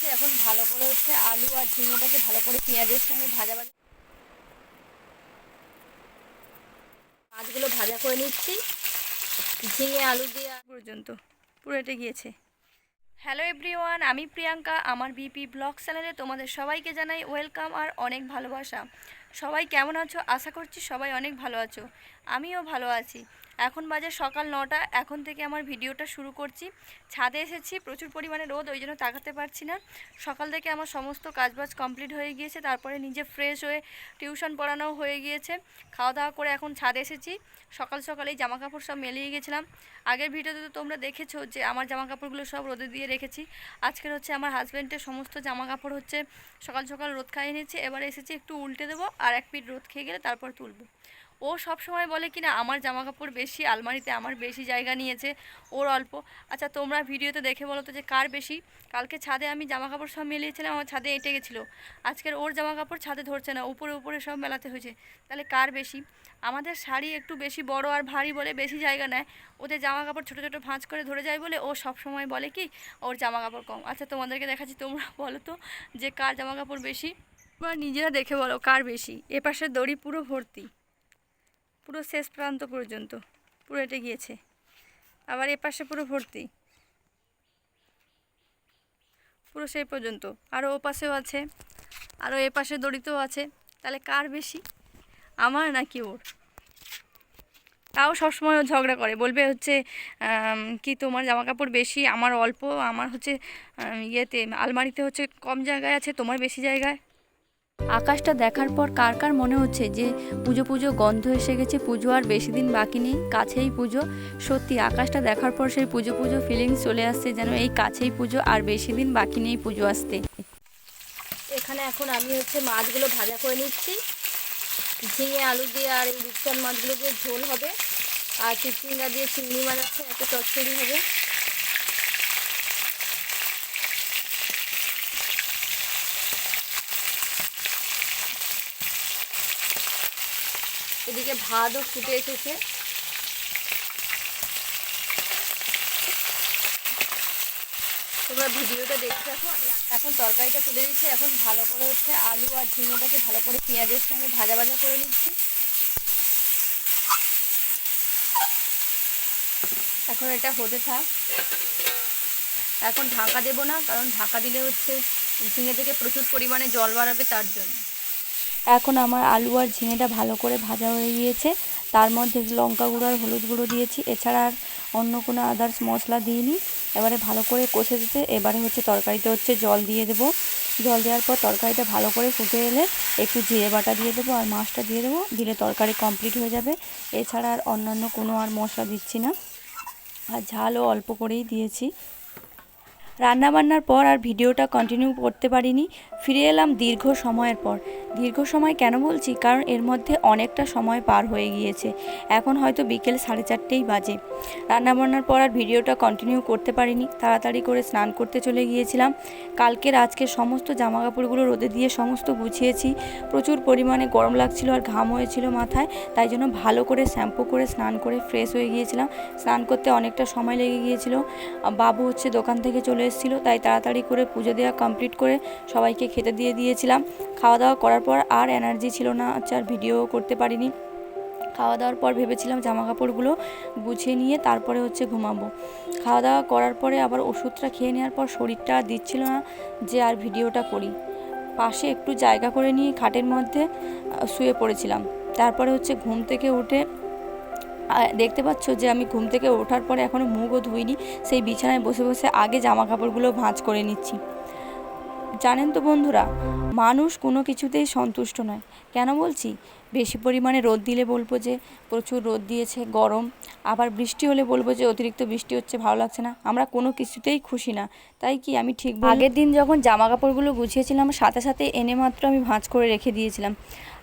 দিয়েছি এখন ভালো করে হচ্ছে আলু আর ঝিঙেটাকে ভালো করে পেঁয়াজের সঙ্গে ভাজা ভাজা মাছগুলো ভাজা করে নিচ্ছি। ঝিঙে, আলু দিয়ে পর্যন্ত। পুরো এটে গিয়েছে। হ্যালো এভরিওয়ান আমি প্রিয়াঙ্কা, আমার বিপি ব্লগ চ্যানেলে তোমাদের সবাইকে জানাই ওয়েলকাম আর অনেক ভালোবাসা। সবাই কেমন আছো? আশা করছি সবাই অনেক ভালো আছো। আমিও ভালো আছি। এখন বাজে সকাল নটা, এখন থেকে আমার ভিডিওটা শুরু করছি। ছাদে এসেছি, প্রচুর পরিমাণে রোদ, ওই জন্য তাকাতে পারছি না। সকাল থেকে আমার সমস্ত কাজবাজ কমপ্লিট হয়ে গিয়েছে, তারপরে নিজে ফ্রেশ হয়ে টিউশন পড়ানো হয়ে গিয়েছে। খাওয়া দাওয়া করে এখন ছাদে এসেছি। সকাল সকালেই জামা কাপড় সব মেলিয়ে গেছিলাম। আগের ভিডিওতে তো তোমরা দেখেছ যে আমার জামা কাপড়গুলো সব রোদে দিয়ে রেখেছি। আজকের হচ্ছে আমার হাজব্যান্ডের সমস্ত জামা কাপড় হচ্ছে সকাল সকাল রোদ খাইয়ে নিয়েছি। এবার এসেছি একটু উল্টে দেবো, আর এক পিঠ রোদ খেয়ে গেলে তারপর তুলবো। ও সব সময় বলে কি না, আমার জামা কাপড় বেশি, আলমারিতে আমার বেশি জায়গা নিয়েছে, ওর অল্প। আচ্ছা তোমরা ভিডিওতে দেখে বলো তো যে কার বেশি? কালকে ছাদে আমি জামা কাপড় সব মেলিয়েছিলাম, আমার ছাদে এঁটে গেছিল। আজকের ওর জামা কাপড় ছাদে ধরছে না, উপরে উপরে সব মেলাতে হয়েছে। তাহলে কার বেশি? আমাদের শাড়ি একটু বেশি বড় আর ভারী বলে বেশি জায়গা নেয়। ওদের জামা কাপড় ছোটো ছোটো ভাঁজ করে ধরে যায় বলে ও সব সময় বলে কি, ওর জামা কাপড় কম। আচ্ছা তোমাদেরকে দেখাচ্ছি, তোমরা বলো তো যে কার জামা কাপড় বেশি? বা নিজেরা দেখে বলো কার বেশি। এপাশের দড়ি পুরো ভর্তি। পুরো শেষ প্রান্ত পর্যন্ত। পুরো এটে গিয়েছে। আবার এ পাশে পুরো ভর্তি। পুরো সেই পর্যন্ত। আরও ও পাশেও আছে। আরও এ পাশে দড়িতেও আছে। তাহলে কার বেশি? আমার নাকি ওর? তাও সবসময় ও ঝগড়া করে। বলবে হচ্ছে কি তোমার জামা কাপড় বেশি? আমার অল্প। আমার হচ্ছে ইয়েতে, আলমারিতে হচ্ছে কম জায়গায় আছে, তোমার বেশি জায়গায়? আকাশটা দেখার পর কার কার মনে হচ্ছে যে পুজো পুজো, গন্ধ এসে গেছে, পুজো আর বেশি দিন বাকি নেই, কাছেই পুজো। সত্যি, আকাশটা দেখার পর সেই পুজো পুজো ফিলিংস চলে আসছে যেন এই কাছেই পুজো আর বেশি দিন বাকি নেই পুজো আসতে। এখানে এখন আমি হচ্ছে মাছগুলো ভাজা করে নিচ্ছি। ঝিঙে, আলু দিয়ে আর এই রূপচান মাছগুলো দিয়ে ঝোল হবে। আর চিচিঙ্গা দিয়ে চিংড়ি মাছ আছে, একটা চচ্চড়ি হবে। এদিকে ভাতও ফুটে এসেছে। তোমরা ভিডিওটা দেখতে থাকো। আমি এখন তরকারিটা তুলে দিচ্ছি। এখন ভালো করে হচ্ছে আলু আর ঝিঙেটাকে ভালো করে পেঁয়াজের সঙ্গে ভাজা ভাজা করে নিচ্ছি। এখন এটা হতে থাক। এখন ঢাকা দেবো না, কারণ ঢাকা দিলে হচ্ছে ঝিঙে থেকে প্রচুর পরিমাণে জল বাড়াবে তার জন্য। এখন আমার আলু আর ঝিঙেটা ভালো করে ভাজা হয়ে গিয়েছে। তার মধ্যে লঙ্কা গুঁড়ো আর হলুদ গুঁড়ো দিয়েছি। এছাড়া আর অন্য কোনো আদার্স মশলা দিইনি। এবারে ভালো করে কষে দিতে। এবারে হচ্ছে তরকারিতে হচ্ছে জল দিয়ে দেবো। জল দেওয়ার পর তরকারিটা ভালো করে ফুটে এলে একটু জিরে বাটা দিয়ে দেবো আর মাছটা দিয়ে দেবো। দিলে তরকারি কমপ্লিট হয়ে যাবে। এছাড়া আর অন্যান্য কোনো আর মশলা দিচ্ছি না। আর ঝালও অল্প করেই দিয়েছি। রান্নাবান্নার পর আর ভিডিওটা কন্টিনিউ করতে পারিনি। ফিরে এলাম দীর্ঘ সময়ের পর। দীর্ঘ সময় কেন বলছি? কারণ এর মধ্যে অনেকটা সময় পার হয়ে গিয়েছে। এখন হয়তো বিকেল সাড়ে চারটেই বাজে। রান্নাবান্নার পর আর ভিডিওটা কন্টিনিউ করতে পারিনি। তাড়াতাড়ি করে স্নান করতে চলে গিয়েছিলাম। কালকের আজকে সমস্ত জামা কাপড়গুলো রোদে দিয়ে সমস্ত গুছিয়েছি। প্রচুর পরিমাণে গরম লাগছিল আর ঘাম হয়েছিল মাথায়। তাই জন্য ভালো করে শ্যাম্পু করে স্নান করে ফ্রেশ হয়ে গিয়েছিলাম। স্নান করতে অনেকটা সময় লেগে গিয়েছিল। বাবু হচ্ছে দোকান থেকে চলে এসেছিল। তাই তাড়াতাড়ি করে পুজো দেওয়া কমপ্লিট করে সবাইকে খেতে দিয়ে দিয়েছিলাম। খাওয়া দাওয়া করার পর আর এনার্জি ছিল না হচ্ছে আর ভিডিও করতে পারিনি। খাওয়া দাওয়ার পর ভেবেছিলাম জামা কাপড়গুলো গুছিয়ে নিয়ে তারপরে হচ্ছে ঘুমাবো। খাওয়া দাওয়া করার পরে আবার ওষুধটা খেয়ে নেওয়ার পর শরীরটা আর দিচ্ছিল না যে আর ভিডিওটা করি। পাশে একটু জায়গা করে নিয়ে খাটের মধ্যে শুয়ে পড়েছিলাম। তারপরে হচ্ছে ঘুম থেকে উঠে দেখতে পাচ্ছ যে আমি ঘুম থেকে ওঠার পরে এখনও মুখও ধুইনি, সেই বিছানায় বসে বসে আগে জামা কাপড়গুলো ভাঁজ করে নিচ্ছি। জানেন তো বন্ধুরা মানুষ কোনো কিছুতেই সন্তুষ্ট নয়। কেন বলছি? বেশি পরিমাণে রোদ দিলে বলব যে, প্রচুর রোদ দিয়েছে, গরম। আবার বৃষ্টি হলে বলব যে, অতিরিক্ত বৃষ্টি হচ্ছে, ভালো লাগছে না। আমরা কোনো কিছুতেই খুশি না। তাই কি আমি ঠিক আগের দিন যখন জামা কাপড়গুলো গুছিয়েছিলাম, সাথে সাথে এনে মাত্র আমি ভাঁজ করে রেখে দিয়েছিলাম।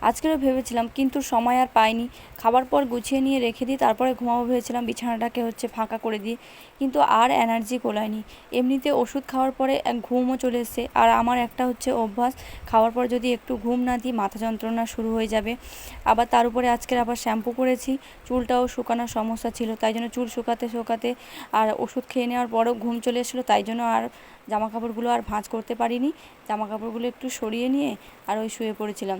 আজকেরও ভেবেছিলাম, কিন্তু সময় আর পাইনি। খাবার পর গুছিয়ে নিয়ে রেখে দিই তারপরে ঘুমাবো ভেবেছিলাম, বিছানাটাকে হচ্ছে ফাঁকা করে দিয়ে। কিন্তু আর এনার্জি কোলায়নি এমনিতে ওষুধ খাওয়ার পরে ঘুমও চলে এসছে। আর আমার একটা হচ্ছে অভ্যাস খাওয়ার পর যদি একটু ঘুম না দিই, মাথা যন্ত্রণা শুরু হয়ে যাবে। আবার তার উপরে আজকের আবার শ্যাম্পু করেছি, চুলটাও শুকানোর সমস্যা ছিল, তাই জন্য চুল শুকাতে শুকাতে আর ওষুধ খেয়ে নেওয়ার পরেও ঘুম চলে এসেছিল, তাই জন্য আর জামা কাপড়গুলো আর ভাঁজ করতে পারিনি। জামা কাপড়গুলো একটু সরিয়ে নিয়ে আর ওই শুয়ে পড়েছিলাম।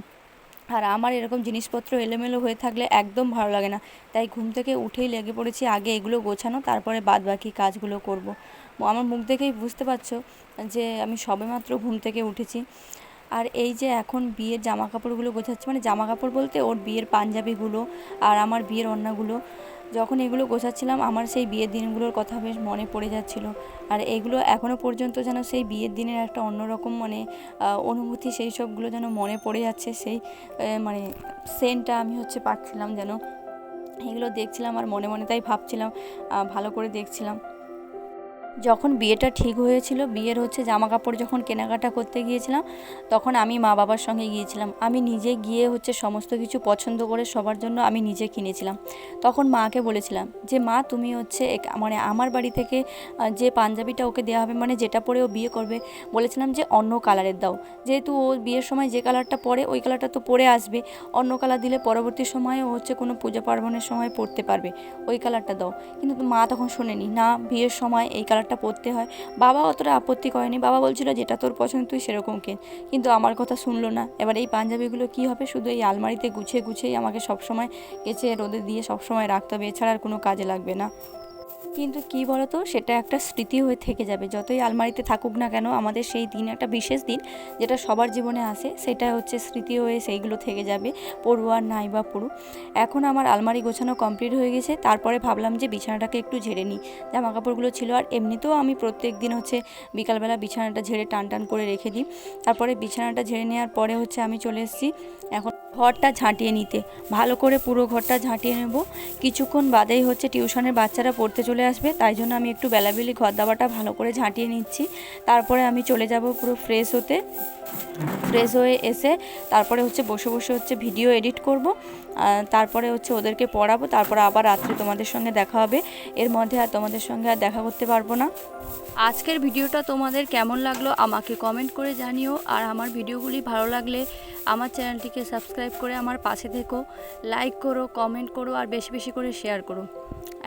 আর আমার এরকম জিনিসপত্র এলোমেলো হয়ে থাকলে একদম ভালো লাগে না। তাই ঘুম থেকে উঠেই লেগে পড়েছি, আগে এগুলো গোছানো, তারপরে বাদ বাকি কাজগুলো করব। আমার মুখ দেখেই বুঝতে পারছ যে আমি সবেমাত্র ঘুম থেকে উঠেছি। আর এই যে এখন বিয়ের জামা কাপড়গুলো গোছাচ্ছি মানে জামা কাপড় বলতে ওর বিয়ের পাঞ্জাবিগুলো আর আমার বিয়ের ওড়নাগুলো যখন এগুলো গোছাচ্ছিলাম আমার সেই বিয়ের দিনগুলোর কথা বেশ মনে পড়ে যাচ্ছিল। আর এগুলো এখনও পর্যন্ত যেন সেই বিয়ের দিনের একটা অন্যরকম মানে অনুভূতি সেই সবগুলো যেন মনে পড়ে যাচ্ছে, সেই মানে সেন্টটা আমি হচ্ছে পাচ্ছিলাম যেন। এগুলো দেখছিলাম আর মনে মনে তাই ভাবছিলাম ভালো করে দেখছিলাম। যখন বিয়েটা ঠিক হয়েছিল, বিয়ের হচ্ছে জামা কাপড় যখন কেনাকাটা করতে গিয়েছিলাম, তখন আমি মা বাবার সঙ্গে গিয়েছিলাম। আমি নিজে গিয়ে হচ্ছে সমস্ত কিছু পছন্দ করে সবার জন্য আমি নিজে কিনেছিলাম। তখন মাকে বলেছিলাম যে, মা, তুমি হচ্ছে মানে আমার বাড়ি থেকে যে পাঞ্জাবিটা ওকে দেওয়া হবে মানে যেটা পরে ও বিয়ে করবে, বলেছিলাম যে, অন্য কালারের দাও। যেহেতু ও বিয়ের সময় যে কালারটা পরে, ওই কালারটা তো পরে আসবে। অন্য কালার দিলে পরবর্তী সময়ে ও হচ্ছে কোনো পূজা পার্বণের সময় পরতে পারবে। ওই কালারটা দাও। কিন্তু মা তখন শোনেনি। না, বিয়ের সময় এই কালারটা পরতে হয়। বাবা অতটা আপত্তি করেনি। বাবা বলছিল, যেটা তোর পছন্দ, তুই সেরকম কেন? কিন্তু আমার কথা শুনলো না। এবার এই পাঞ্জাবিগুলো কি হবে? শুধু এই আলমারিতে গুছিয়ে, গুছিয়েই আমাকে সবসময় কেচে, রোদে দিয়ে সবসময় রাখতে হবে। এছাড়া আর কোনো কাজে লাগবে না। কিন্তু কি বলতো, সেটা একটা স্মৃতি হয়ে থেকে যাবে। যতই আলমারিতে থাকুক না কেন, আমাদের সেই দিন, একটা বিশেষ দিন যেটা সবার জীবনে আসে, সেটা হচ্ছে স্মৃতি হয়ে সেইগুলো থেকে যাবে, পড়ু আর নাই বা পড়ু। এখন আমার আলমারি গোছানো কমপ্লিট হয়ে গেছে, তারপরে ভাবলাম যে বিছানাটাকে একটু ঝেড়ে নিই। জামা কাপড়গুলো ছিল, আর এমনিতেও আমি প্রত্যেক দিন হচ্ছে বিকালবেলা বিছানাটা ঝেড়ে টান টান করে রেখে দিই। তারপরে বিছানাটা ঝেড়ে নেওয়ার পরে হচ্ছে আমি চলে এসেছি, এখন ঘরটা ঝাঁটিয়ে নিতে। ভালো করে পুরো ঘরটা ঝাঁটিয়ে নেব। কিছুক্ষণ বাদেই হচ্ছে টিউশনের বাচ্চারা পড়তে চলে আসবে, তাই জন্য আমি একটু বেলাবেলি ঘর দাবাটা ভালো করে ঝাঁটিয়ে নিচ্ছি। তারপরে আমি চলে যাব পুরো ফ্রেশ হতে। ফ্রেশ হয়ে এসে তারপরে হচ্ছে বসে বসে হচ্ছে ভিডিও এডিট করব। তারপরে হচ্ছে ওদেরকে পড়াবো। তারপরে আবার রাত্রে তোমাদের সঙ্গে দেখা হবে। এর মধ্যে আর তোমাদের সঙ্গে আর দেখা করতে পারব না। আজকের ভিডিওটা তোমাদের কেমন লাগল আমাকে কমেন্ট করে জানিও। আর আমার ভিডিওগুলি ভালো লাগলে আমার চ্যানেলটিকে সাবস্ক্রাইব করে আমার পাশে থেকো লাইক করো কমেন্ট করো আর বেশি বেশি করে শেয়ার করো।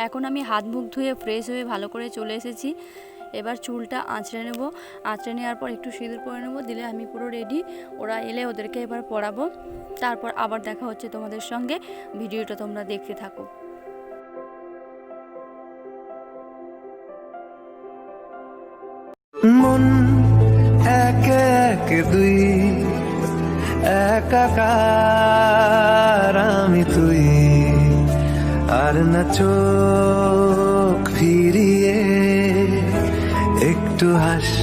এখন আমি হাত মুখ ধুয়ে ফ্রেশ হয়ে ভালো করে চলে এসেছি। এবার চুলটা আঁচড়ে নেব। আঁচড়ে নেওয়ার পর একটু সিঁদুর পরে নেব, দিলে আমি পুরো রেডি ওরা এলে ওদেরকে এবার পড়াবো তারপর আবার দেখা হচ্ছে তোমাদের সঙ্গে। ভিডিওটা তোমরা দেখতে থাকো। মন একে একে দুই। একাকার আমি তুই। আর না চোখ ফিরিয়ে একটু হাস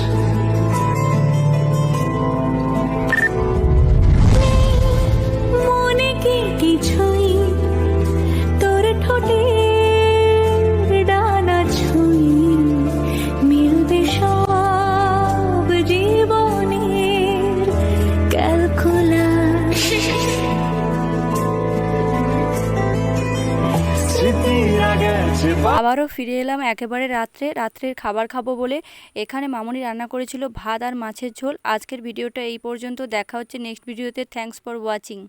আবারও ফিরে এলাম একেবারে রাত্রে, রাত্রের খাবার খাব বলে। এখানে মামনি রান্না করেছিল ভাত আর মাছের ঝোল। আজকের ভিডিওটা এই পর্যন্ত। দেখা হচ্ছে নেক্সট ভিডিওতে থ্যাংকস ফর ওয়াচিং